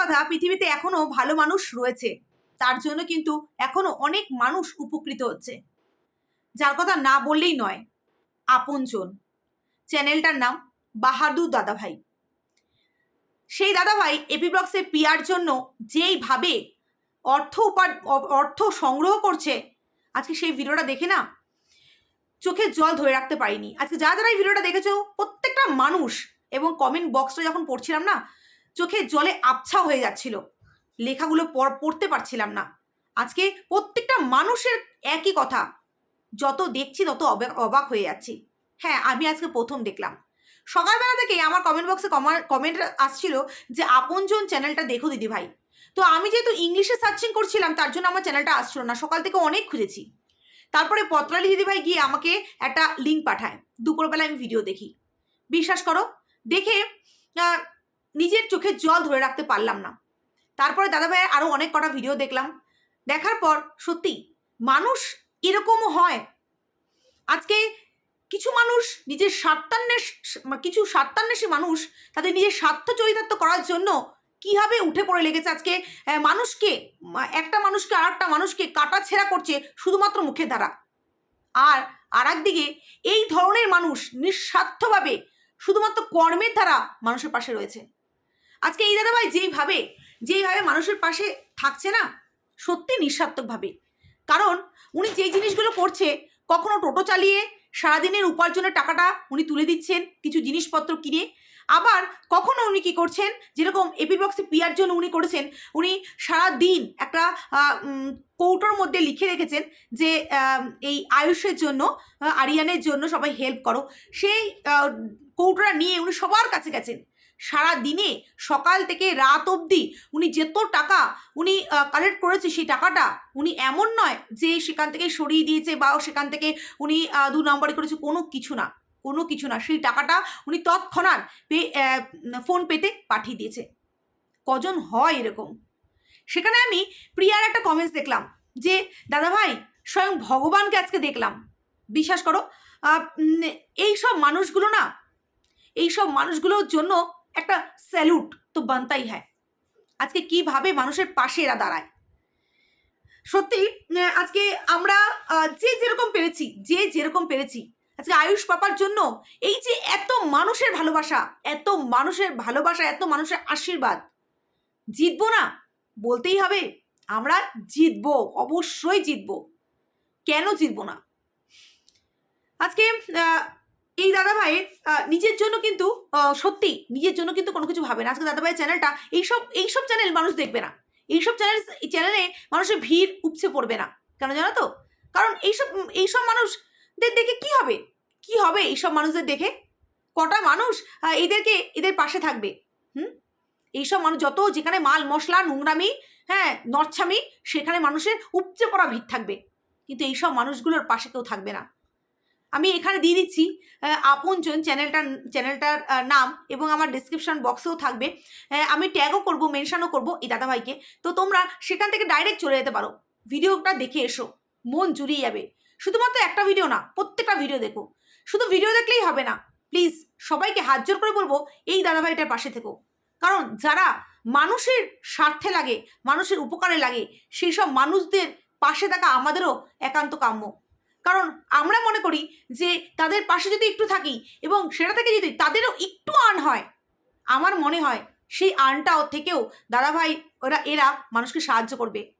কথা, পৃথিবীতে এখনও ভালো মানুষ রয়েছে। তার জন্য কিন্তু এখনও অনেক মানুষ উপকৃত হচ্ছে। যার কথা না বললেই নয়, আপনজন। চ্যানেলটার নাম বাহাদুর দাদাভাই। সেই দাদাভাই এপি ব্লগসের পিয়ার জন্য যেইভাবে অর্থ উপার, অর্থ সংগ্রহ করছে, আজকে সেই ভিডিওটা দেখে না চোখে জল ধরে রাখতে পারিনি। আজকে যারা যারা এই ভিডিওটা দেখেছ, প্রত্যেকটা মানুষ এবং কমেন্ট বক্সটা যখন পড়ছিলাম না চোখে জলে আবছা হয়ে যাচ্ছিল। লেখাগুলো পড়- পড়তে পারছিলাম না। আজকে প্রত্যেকটা মানুষের একই কথা। যত দেখছি তত অবাক হয়ে যাচ্ছি। হ্যাঁ আমি আজকে প্রথম দেখলাম। সকালবেলা থেকেই আমার কমেন্ট বক্সে কমেন্ট আসছিল যে, আপনজন চ্যানেলটা দেখো দিদি ভাই তো আমি যেহেতু ইংলিশে সার্চিং করছিলাম, তার জন্য আমার চ্যানেলটা আসছিল না। সকাল থেকে অনেক খুঁজেছি। তারপরে পত্রালি দিদিভাই গিয়ে আমাকে একটা লিঙ্ক পাঠায়। দুপুরবেলা আমি ভিডিও দেখি। বিশ্বাস করো, দেখে নিজের চোখের জল ধরে রাখতে পারলাম না। তারপরে দাদাভাইয়ের আরও অনেক কটা ভিডিও দেখলাম। দেখার পর সত্যি মানুষ এরকমও হয়। আজকে কিছু মানুষ নিজের স্বার্থান্বেষ, কিছু স্বার্থান্বেষী মানুষ তাদের নিজের স্বার্থ চরিতার্থ করার জন্য কীভাবে উঠে পড়ে লেগেছে আজকে? মানুষকে একটা মানুষকে আর একটা মানুষকে কাটা ছেঁড়া করছে শুধুমাত্র মুখের দ্বারা। আর আর একদিকে এই ধরনের মানুষ নিঃস্বার্থভাবে শুধুমাত্র কর্মের দ্বারা মানুষের পাশে রয়েছে। আজকে এই দাদাভাই যেইভাবে যেইভাবে মানুষের পাশে থাকছে না, সত্যি নিঃস্বার্থকভাবে কারণ উনি যেই জিনিসগুলো করছে, কখনো টোটো চালিয়ে সারাদিনের উপার্জনের টাকাটা উনি তুলে দিচ্ছেন, কিছু জিনিসপত্র কিনে। আবার কখনো উনি কি করছেন, যেরকম এপি বক্সে পিয়ার জন্য উনি করেছেন, উনি সারা দিন একটা কৌটোর মধ্যে লিখে রেখেছেন যে এই আয়ুষের জন্য আরিয়ানের জন্য সবাই হেল্প করো। সেই কৌটোটা নিয়ে উনি সবার কাছে গেছেন। সারা দিনে সকাল থেকে রাত অবধি উনি যত টাকা উনি কালেক্ট করেছে সেই টাকাটা উনি এমন নয় যে সেখান থেকে সরিয়ে দিয়েছে বা সেখান থেকে উনি দু নম্বরে করেছে কোনো কিছু না, কোনো কিছু না। সেই টাকাটা উনি তৎক্ষণাৎ পে ফোন পেতে পাঠিয়ে দিয়েছে। কজন হয় এরকম? সেখানে আমি প্রিয়ার একটা কমেন্টস দেখলাম যে, দাদা ভাই, স্বয়ং ভগবানকে আজকে দেখলাম। বিশ্বাস করো এই সব মানুষগুলো না এই সব মানুষগুলোর জন্য একটা স্যালুট তো বানতাই হ্যায় আজকে কীভাবে মানুষের পাশে এরা দাঁড়ায়? সত্যি আজকে আমরা যে যেরকম পেরেছি, যে যেরকম পেরেছি, আজকে আয়ুষ পাপার জন্য এই যে এত মানুষের ভালোবাসা, এত মানুষের ভালোবাসা, এত মানুষের আশীর্বাদ, জিতবো না? বলতেই হবে, আমরা জিতবো, অবশ্যই জিতবো। কেন জিতবো না? আজকে এই দাদা ভাইয়ের নিজের জন্য কিন্তু সত্যি নিজের জন্য কিন্তু কোনো কিছু ভাবে না। আজকে দাদা ভাইয়ের চ্যানেলটা এইসব এইসব চ্যানেল মানুষ দেখবে না। এইসব চ্যানেল চ্যানেলে মানুষের ভিড় উপচে পড়বে না। কেন জানো তো? কারণ এইসব এইসব মানুষদের দেখে কি হবে? কি হবে এইসব মানুষদের দেখে? কটা মানুষ এদেরকে, এদের পাশে থাকবে? হুম? এইসব মানুষ যত যেখানে মাল, মশলা, নোংরামি হ্যাঁ নরছামি সেখানে মানুষের উপচে পড়া ভিড় থাকবে। কিন্তু এইসব মানুষগুলোর পাশে কেউ থাকবে না। আমি এখানে দিয়ে দিচ্ছি আপনজন চ্যানেলটার চ্যানেলটার নাম এবং আমার ডিসক্রিপশন বক্সেও থাকবে। আমি ট্যাগও করব মেনশনও করব এই দাদাভাইকে। তো তোমরা সেখান থেকে ডাইরেক্ট চলে যেতে পারো। ভিডিওটা দেখে এসো, মন জুড়িয়ে যাবে। শুধুমাত্র একটা ভিডিও না, প্রত্যেকটা ভিডিও দেখো। শুধু ভিডিও দেখলেই হবে না প্লিজ সবাইকে হাত জোর করে বলব, এই দাদাভাইটার পাশে থেকো। কারণ যারা মানুষের স্বার্থে লাগে, মানুষের উপকারে লাগে, সেই সব মানুষদের পাশে থাকা আমাদেরও একান্ত কাম্য। কারণ আমরা মনে করি যে তাদের পাশে যদি একটু থাকি এবং সেটা থেকে যদি তাদেরও একটু আর্ন হয়, আমার মনে হয় সেই আর্নটাও থেকেও দাদাভাই, ওরা, এরা মানুষকে সাহায্য করবে।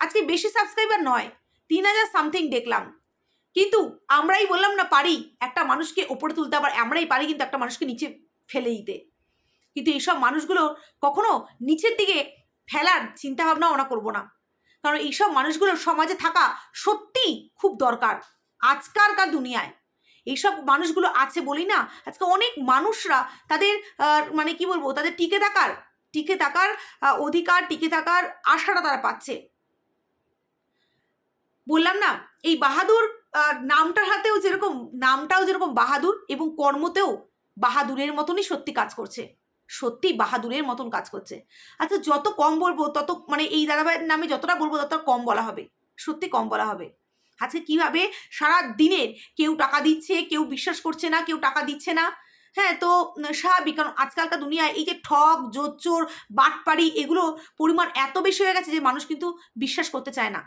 আজকে বেশি সাবস্ক্রাইবার নয়, তিন হাজার সামথিং দেখলাম। কিন্তু আমরাই বললাম না পারি একটা মানুষকে ওপরে তুলতে, আবার আমরাই পারি কিন্তু একটা মানুষকে নিচে ফেলে দিতে। কিন্তু এইসব মানুষগুলো কখনো নিচের দিকে ফেলার চিন্তাভাবনা ওরা করব না। কারণ এইসব মানুষগুলো সমাজে থাকা সত্যিই খুব দরকার। আজকালকার দুনিয়ায়। এইসব মানুষগুলো আছে বলি না, আজকে অনেক মানুষরা তাদের মানে কি বলব, তাদের টিকে থাকার টিকে থাকার অধিকার, টিকে থাকার আশাটা তারা পাচ্ছে। বললাম না, এই বাহাদুর নামটার হাতেও যেরকম, নামটাও যেরকম বাহাদুর এবং কর্মতেও বাহাদুরের মতনই সত্যি কাজ করছে। সত্যি বাহাদুরের মতন কাজ করছে। আচ্ছা যত কম বলব, তত মানে এই দাদাভাইয়ের নামে যতটা বলব ততটা কম বলা হবে। সত্যি কম বলা হবে। আজকে কীভাবে? সারা দিনের কেউ টাকা দিচ্ছে, কেউ বিশ্বাস করছে না, কেউ টাকা দিচ্ছে না। হ্যাঁ তো স্বাভাবিক, কারণ আজকালকার দুনিয়ায় এই যে ঠক জোচ্চোর বাটপাড়ি, এগুলো পরিমাণ এত বেশি হয়ে গেছে যে মানুষ কিন্তু বিশ্বাস করতে চায় না।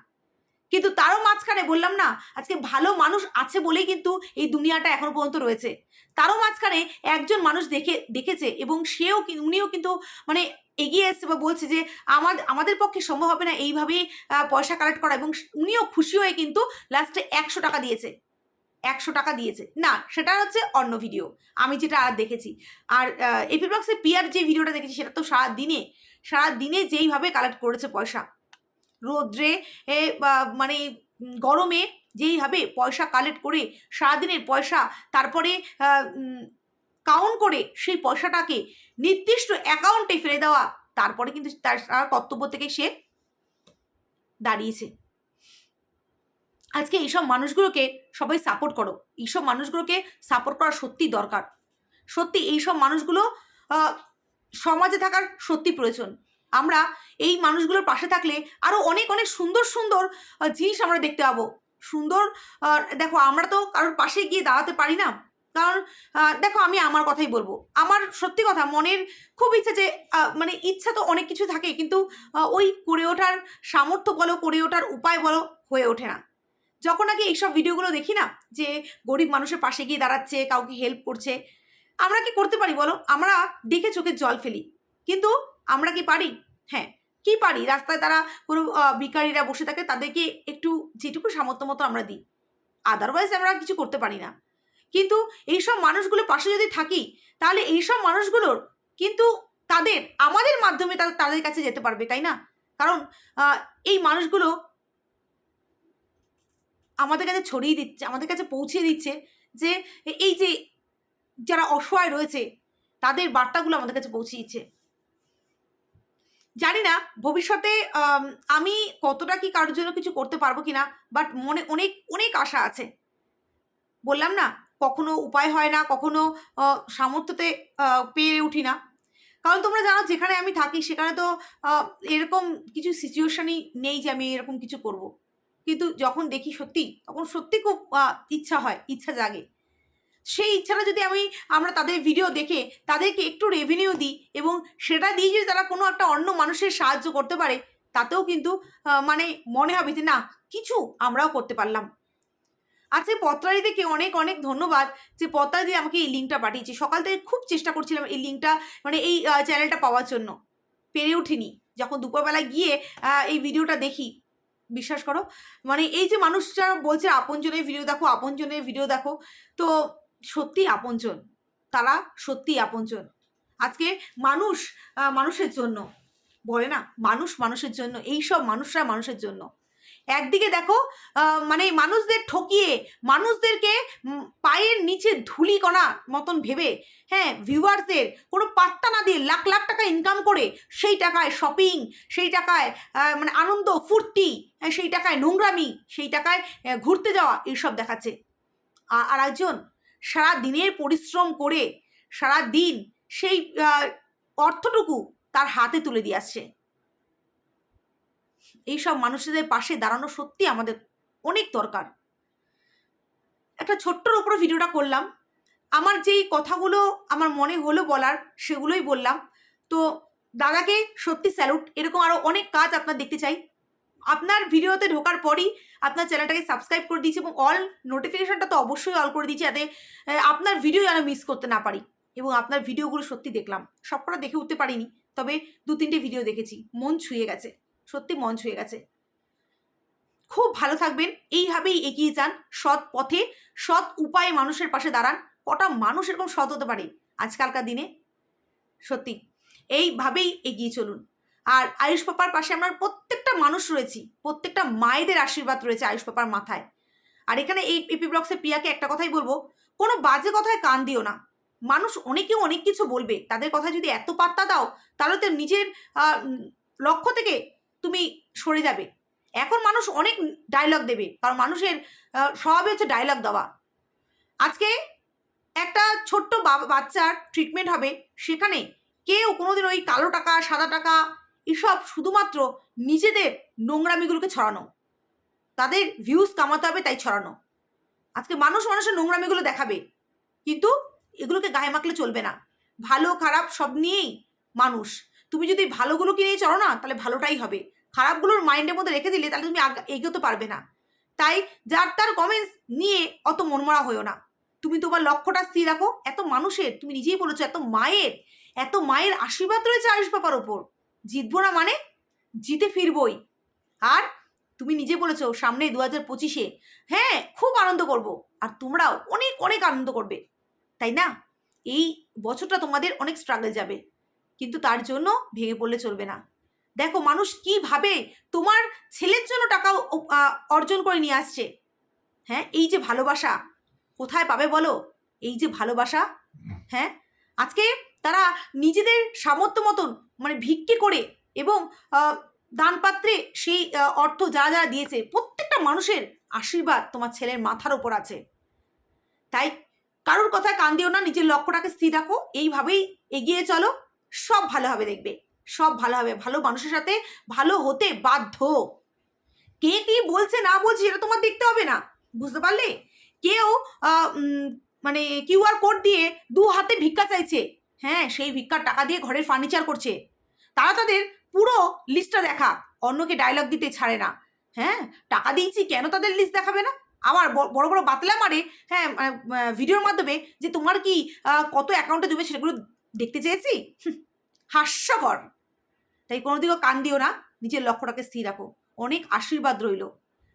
কিন্তু তারও মাঝখানে বললাম না, আজকে ভালো মানুষ আছে বলেই কিন্তু এই দুনিয়াটা এখনও পর্যন্ত রয়েছে। তারও মাঝখানে একজন মানুষ দেখে, দেখেছে এবং সেও উনিও কিন্তু মানে এগিয়ে এসছে বা বলছে যে আমাদের আমাদের পক্ষে সম্ভব হবে না এইভাবেই পয়সা কালেক্ট করা। এবং উনিও খুশি হয়ে কিন্তু লাস্টে একশো টাকা দিয়েছে। একশো টাকা দিয়েছে। না, সেটা হচ্ছে অন্য ভিডিও আমি যেটা আর দেখেছি। আর এপি ব্লগসে পিয়ার যে ভিডিওটা দেখেছি, সেটা তো সারা দিনে সারা দিনে যেইভাবে কালেক্ট করেছে পয়সা। রোদ্রে মানে গরমে যেইভাবে পয়সা কালেক্ট করে সারাদিনের পয়সা, তারপরে কাউন্ট করে সেই পয়সাটাকে নির্দিষ্ট অ্যাকাউন্টে ফেলে দেওয়া। তারপরে কিন্তু তার কর্তব্য থেকে সে দাঁড়িয়েছে। আজকে এইসব মানুষগুলোকে সবাই সাপোর্ট করো। এইসব মানুষগুলোকে সাপোর্ট করা সত্যি দরকার। সত্যি এইসব মানুষগুলো সমাজে থাকার সত্যি প্রয়োজন। আমরা এই মানুষগুলোর পাশে থাকলে আরও অনেক অনেক সুন্দর সুন্দর জিনিস আমরা দেখতে পাবো। সুন্দর দেখো আমরা তো কারোর পাশে গিয়ে দাঁড়াতে পারি না। কারণ দেখো আমি আমার কথাই বলব। আমার সত্যি কথা মনের খুব ইচ্ছা যে মানে ইচ্ছা তো অনেক কিছু থাকে কিন্তু ওই করে ওঠার সামর্থ্য বলো, করে ওঠার উপায় বলো, হয়ে ওঠে না। যখন আগে এইসব ভিডিওগুলো দেখি না, যে গরিব মানুষের পাশে গিয়ে দাঁড়াচ্ছে, কাউকে হেল্প করছে, আমরা কি করতে পারি বলো? আমরা দেখে চোখে জল ফেলি। কিন্তু আমরা কি পারি? হ্যাঁ কি পারি? রাস্তায় তারা কোনো ভিখারিরা বসে থাকে, তাদেরকে একটু যেটুকু সামর্থ্য মতো আমরা দিই। আদারওয়াইজ আমরা কিছু করতে পারি না। কিন্তু এইসব মানুষগুলোর পাশে যদি থাকি, তাহলে এইসব মানুষগুলোর কিন্তু তাদের, আমাদের মাধ্যমে তাদের তাদের কাছে যেতে পারবে, তাই না? কারণ এই মানুষগুলো আমাদের কাছে ছড়িয়ে দিচ্ছে, আমাদের কাছে পৌঁছে দিচ্ছে যে এই যে যারা অসহায় রয়েছে, তাদের বার্তাগুলো আমাদের কাছে পৌঁছে দিচ্ছে জানি না, ভবিষ্যতে, আমি কতটা কি কারোর জন্য কিছু করতে পারব কিনা বাট মনে অনেক অনেক আশা আছে। বললাম না কখনো উপায় হয় না, কখনো সামর্থ্যতে পেরে উঠি না। কারণ তোমরা জানো, যেখানে আমি থাকি, সেখানে তো এরকম কিছু সিচুয়েশনই নেই যে আমি এরকম কিছু করব। কিন্তু যখন দেখি সত্যি, তখন সত্যি খুব ইচ্ছা হয়, ইচ্ছা জাগে। সেই ইচ্ছাটা যদি আমি, আমরা তাদের ভিডিও দেখে, তাদেরকে একটু রেভিনিউ দিই এবং সেটা দিয়ে যদি তারা কোনো একটা অন্য মানুষের সাহায্য করতে পারে, তাতেও কিন্তু মানে মনে হবে যে, না, কিছু আমরাও করতে পারলাম। আজকে পত্রাদিকে অনেক অনেক ধন্যবাদ যে পত্রাদি আমাকে এই লিঙ্কটা পাঠিয়েছে। সকাল থেকে খুব চেষ্টা করছিলাম এই লিঙ্কটা মানে এই চ্যানেলটা পাওয়ার জন্য। পেরে উঠিনি। যখন দুপুরবেলা গিয়ে এই ভিডিওটা দেখি, বিশ্বাস করো মানে এই যে মানুষটা বলছে আপনজনের ভিডিও দেখো, আপনজনের ভিডিও দেখো, তো সত্যি আপনজন। তারা সত্যি আপনজন। আজকে মানুষ মানুষের জন্য। বলে না, মানুষ মানুষের জন্য এই সব মানুষরা মানুষের জন্য। একদিকে দেখো মানে মানুষদের ঠকিয়ে, মানুষদেরকে পায়ের নিচে ধুলি কণা মতন ভেবে হ্যাঁ ভিউয়ার্সদের কোনো পাত্তা না দিয়ে লাখ লাখ টাকা ইনকাম করে সেই টাকায় শপিং সেই টাকায় মানে আনন্দ, ফুর্তি সেই টাকায় নোংরামি, সেই টাকায় ঘুরতে যাওয়া, এইসব দেখাচ্ছে। আর একজন সারা দিনের পরিশ্রম করে, সারা দিন সেই অর্থটুকু তার হাতে তুলে দিয়ে আসছে। এইসব মানুষদের পাশে দাঁড়ানো সত্যি আমাদের অনেক দরকার। একটা ছোট্টর উপরে ভিডিওটা করলাম। আমার যেই কথাগুলো আমার মনে হলো বলার সেগুলোই বললাম। তো দাদাকে সত্যি স্যালুট এরকম আরও অনেক কাজ আপনার দেখতে চাই। আপনার ভিডিওতে ঢোকার পরই আপনার চ্যানেলটাকে সাবস্ক্রাইব করে দিয়েছি এবং অল নোটিফিকেশনটা তো অবশ্যই অল করে দিয়েছি যাতে আপনার ভিডিও যেন মিস করতে না পারি এবং আপনার ভিডিওগুলো সত্যি দেখলাম। সবকটা দেখে উঠতে পারিনি, তবে দু তিনটে ভিডিও দেখেছি। মন ছুঁয়ে গেছে। সত্যি মন ছুঁয়ে গেছে। খুব ভালো থাকবেন। এইভাবেই এগিয়ে যান সৎ পথে, সৎ উপায়ে মানুষের পাশে দাঁড়ান। কটা মানুষ এরকম সৎ হতে পারে আজকালকার দিনে? সত্যি, এইভাবেই এগিয়ে চলুন। আর আয়ুষ পাপার পাশে আমরা প্রত্যেকটা মানুষ রয়েছি। প্রত্যেকটা মায়েদের আশীর্বাদ রয়েছে আয়ুষ পাপার মাথায়। আর এখানে এই এপি ব্লক্সে প্রিয়াকে একটা কথাই বলব, কোনো বাজে কথায় কান দিও না। মানুষ অনেকে অনেক কিছু বলবে। তাদের কথা যদি এত পাত্তা দাও, তাহলে তো নিজের লক্ষ্য থেকে তুমি সরে যাবে। এখন মানুষ অনেক ডায়লগ দেবে, কারণ মানুষের স্বভাবে হচ্ছে ডায়লগ দেওয়া। আজকে একটা ছোট্ট বাচ্চার ট্রিটমেন্ট হবে, সেখানে কেউ কোনোদিন ওই কালো টাকা, সাদা টাকা, এসব শুধুমাত্র নিজেদের নোংরামিগুলোকে ছড়ানো। তাদের ভিউজ কামাতে হবে, তাই ছড়ানো। আজকে মানুষ মানুষের নোংরামিগুলো দেখাবে, কিন্তু এগুলোকে গায়ে মাখলে চলবে না। ভালো, খারাপ সব নিয়েই মানুষ তুমি যদি ভালোগুলোকে নিয়ে চলো না, তাহলে ভালোটাই হবে। খারাপগুলোর মাইন্ডের মধ্যে রেখে দিলে তাহলে তুমি এগোতে পারবে না। তাই যার তার কমেন্টস নিয়ে অত মনমরা হয়েও না। তুমি তোমার লক্ষ্যটা স্থির রাখো, এত মানুষের, তুমি নিজেই বলেছ এত মায়ের এত মায়ের আশীর্বাদ রয়েছে আয়ুষ বাবার ওপর। জিতবো না মানে জিতে ফিরবই। আর তুমি নিজে বলেছ সামনে দু হাজার পঁচিশে হ্যাঁ খুব আনন্দ করব। আর তোমরাও অনেক অনেক আনন্দ করবে। তাই না? এই বছরটা তোমাদের অনেক স্ট্রাগল যাবে। কিন্তু তার জন্য ভেঙে পড়লে চলবে না। দেখো মানুষ কীভাবে তোমার ছেলের জন্য টাকা অর্জন করে নিয়ে আসছে। হ্যাঁ এই যে ভালোবাসা, কোথায় পাবে বলো? এই যে ভালোবাসা হ্যাঁ আজকে তারা নিজেদের সামর্থ্য মতন মানে ভিক্ষে করে এবং দানপাত্রে সেই অর্থ যা যা দিয়েছে, প্রত্যেকটা মানুষের আশীর্বাদ তোমার ছেলের মাথার ওপর আছে। তাই কারোর কথায় কান দিও না, নিজের লক্ষ্যটাকে স্থির রাখো, এইভাবেই এগিয়ে চলো। সব ভালো হবে দেখবে। সব ভালো হবে। ভালো মানুষের সাথে ভালো হতে বাধ্য। কে কি বলছে না বলছে এটা তোমার দেখতে হবে না। বুঝতে পারলে? কেউ মানে কিউআর কোড দিয়ে দু হাতে ভিক্ষা চাইছে। হ্যাঁ সেই ভিক্ষার টাকা দিয়ে ঘরের ফার্নিচার করছে। তারা তাদের পুরো লিস্টটা দেখা। অন্যকে ডায়লগ দিতে ছাড়ে না। হ্যাঁ টাকা দিয়েছি কেন তাদের লিস্ট দেখাবে না? আবার বড় বড় বাতলা মারে হ্যাঁ ভিডিওর মাধ্যমে যে তোমার কি কত অ্যাকাউন্টে জমে সেগুলো দেখতে চেয়েছি? হাস্যকর। তাই কোনো দিকেও কান দিও না, নিজের লক্ষ্যটাকে স্থির রাখো। অনেক আশীর্বাদ রইল।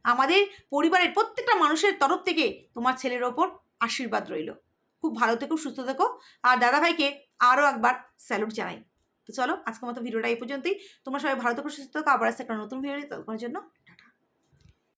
আমাদের পরিবারের প্রত্যেকটা মানুষের তরফ থেকে তোমার ছেলের ওপর আশীর্বাদ রইল। খুব ভালো থেকো, সুস্থ থেকো। আর দাদাভাইকে আরও একবার স্যালুট জানাই। তো চলো, আজকের মতো ভিডিওটা এই পর্যন্তই। তোমরা সবাই ভালো থেকো, সুস্থ থেকো। আবার আসছে একটা নতুন ভিডিও ততক্ষণের জন্য।